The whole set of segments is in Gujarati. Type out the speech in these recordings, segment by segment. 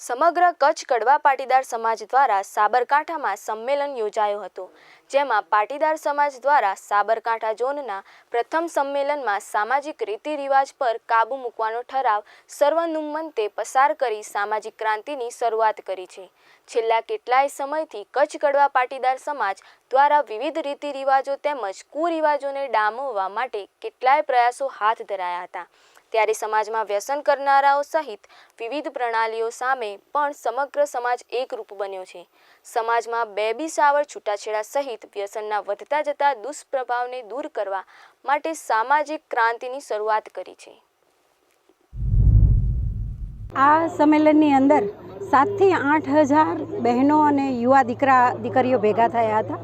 સમગ્ર કચ્છ કડવા પાટીદાર સમાજ દ્વારા સાબરકાંઠામાં સંમેલન યોજાયું હતું, જેમાં પાટીદાર સમાજ દ્વારા સાબરકાંઠા ઝોનના પ્રથમ સંમેલનમાં સામાજિક રીતિ રિવાજ પર કાબૂ મૂકવાનો ઠરાવ સર્વનુમંતે પસાર કરી સામાજિક ક્રાંતિની શરૂઆત કરી છે. છેલ્લા કેટલાય સમયથી કચ્છ કડવા પાટીદાર સમાજ દ્વારા વિવિધ રીતિ રિવાજો તેમજ કુરિવાજોને ડામવવા માટે કેટલાય પ્રયાસો હાથ ધરાયા હતા. ત્યારે સમાજમાં વ્યસન કરનારાઓ સહિત વિવિધ પ્રણાલીઓ સામે પણ સમગ્ર સમાજ એકરૂપ બન્યો છે. સમાજમાં બેબી સાવર છૂટાછેડા સહિત વ્યસનના વધતા જતા દુષ્પ્રભાવને દૂર કરવા માટે સામાજિક ક્રાંતિની શરૂઆત કરી છે. આ સંમેલનની અંદર સાતથી આઠ હજાર બહેનો અને યુવા દીકરા, દીકરીઓ ભેગા થયા હતા.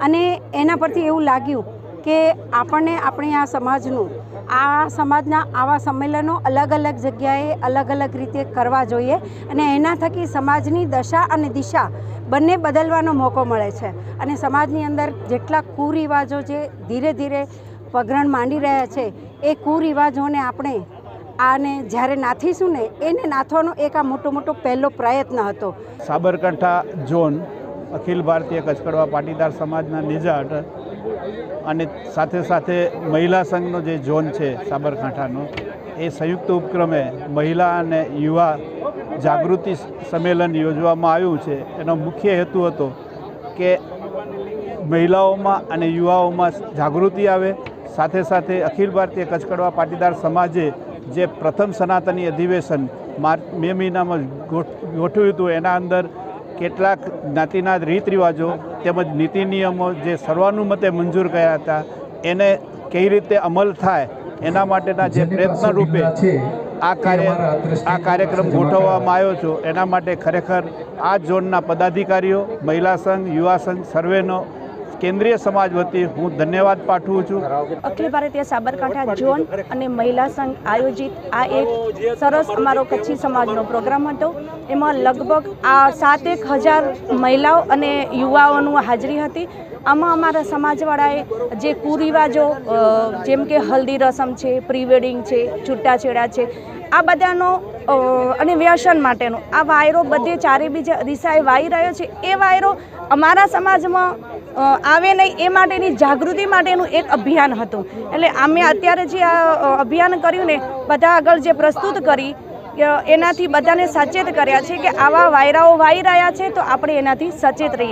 અને એના પરથી એવું લાગ્યું કે આપણને આપણી આ સમાજનું આ સમાજના આવા સંમેલનો અલગ અલગ જગ્યાએ અલગ અલગ રીતે કરવા જોઈએ અને એના થકી સમાજની દશા અને દિશા બંને બદલવાનો મોકો મળે છે. અને સમાજની અંદર જેટલા કુરિવાજો જે ધીરે ધીરે પગરણ માંડી રહ્યા છે, એ કુરિવાજોને આપણે આને જ્યારે નાથીશું ને, એને નાથવાનો એક આ મોટો મોટો પહેલો પ્રયત્ન હતો. સાબરકાંઠા ઝોન અખિલ ભારતીય કચકડવા પાટીદાર સમાજના હેઠળ અને સાથે સાથે મહિલા સંઘનો જે ઝોન છે સાબરકાંઠાનો, એ સંયુક્ત ઉપક્રમે મહિલા અને યુવા જાગૃતિ સંમેલન યોજવામાં આવ્યું છે. એનો મુખ્ય હેતુ હતો કે મહિલાઓમાં અને યુવાઓમાં જાગૃતિ આવે. સાથે સાથે અખિલ ભારતીય કચકડવા પાટીદાર સમાજે જે પ્રથમ સનાતની અધિવેશન માર્ચ, મે મહિનામાં ગોઠવ્યું હતું, એના અંદર કેટલાક જ્ઞાતિના રીત રિવાજો તેમજ નીતિ નિયમો જે સર્વાનુમતે મંજૂર કર્યા હતા એને કઈ રીતે અમલ થાય એના માટેના જે પ્રયત્ન રૂપે આ કાર્ય આ કાર્યક્રમ ગોઠવવામાં આવ્યો છે. એના માટે ખરેખર આ ઝોનના પદાધિકારીઓ મહિલા સંઘ યુવા સંઘ સર્વેનો કેન્દ્રીય સમાજ વતી હું ધન્યવાદ પાઠવું છું. અખિલ ભારતીય સાબરકાંઠા ઝોન અને મહિલા સંઘ આયોજિત આ એક સરસ અમારો કચ્છી સમાજનો પ્રોગ્રામ હતો. એમાં લગભગ આ સાતેક હજાર મહિલાઓ અને યુવાઓનું હાજરી હતી. આમાં અમારા સમાજવાળાએ જે કુરિવાજો જેમ કે હલ્દી રસમ છે, પ્રી વેડિંગ છે, છૂટાછેડા છે, આ બધાનો અને વ્યસન માટેનો આ વાયરો બધે ચારે બીજા દિશાએ વાઈ રહ્યો છે. એ વાયરો અમારા સમાજમાં આવે નહીં એ માટેની જાગૃતિ માટેનું એક અભિયાન હતું. એટલે અમે અત્યારે જે આ અભિયાન કર્યું ને, બધા આગળ જે પ્રસ્તુત કરી એનાથી બધાને સચેત કર્યા છે કે આવા વાયરાઓ વાઈ રહ્યા છે તો આપણે એનાથી સચેત રહીએ.